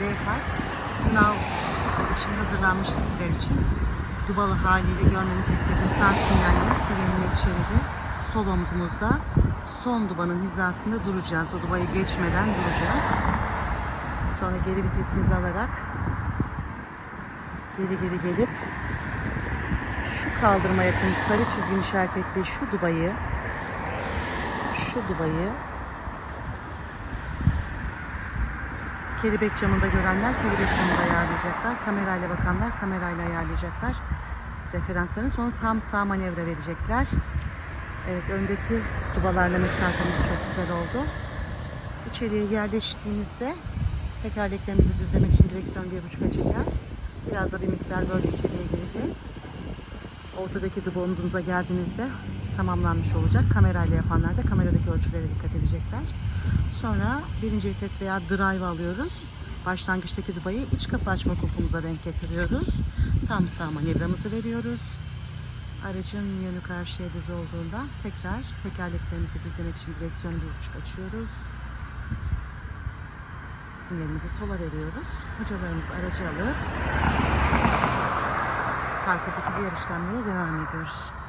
Park sınav için hazırlanmış sizler için. Dubalı haliyle görmenizi istediğim sağ sinyalleri Sereniyet şeridi sol omzumuzda son dubanın hizasında duracağız. O dubayı geçmeden duracağız. Sonra geri vitesimizi alarak geri geri gelip şu kaldırma yakın sarı çizginin işaret ettiği şu dubayı şu dubayı kelebek camında görenler kelebek camında ayarlayacaklar. Kamerayla bakanlar kamerayla ayarlayacaklar. Referansların sonra tam sağ manevra verecekler. Evet öndeki dubalarla mesafemiz çok güzel oldu. İçeriye yerleştiğimizde tekerleklerimizi düzlemek için direksiyon bir buçuk açacağız. Biraz da bir miktar böyle içeriye gireceğiz. Ortadaki duba omzumuza geldiğinizde tamamlanmış olacak. Kamerayla yapanlar da kameradaki ölçülere dikkat edecekler. Sonra birinci vites veya drive alıyoruz. Başlangıçtaki dubayı iç kapı açma kulpumuza denk getiriyoruz. Tam sağ manevramızı veriyoruz. Aracın yönü karşıya düz olduğunda tekrar tekerleklerimizi düzlemek için direksiyonu bir buçuk açıyoruz. Sinyalimizi sola veriyoruz. Hocalarımız aracı alıp parkurdaki diğer işlemlere devam ediyoruz.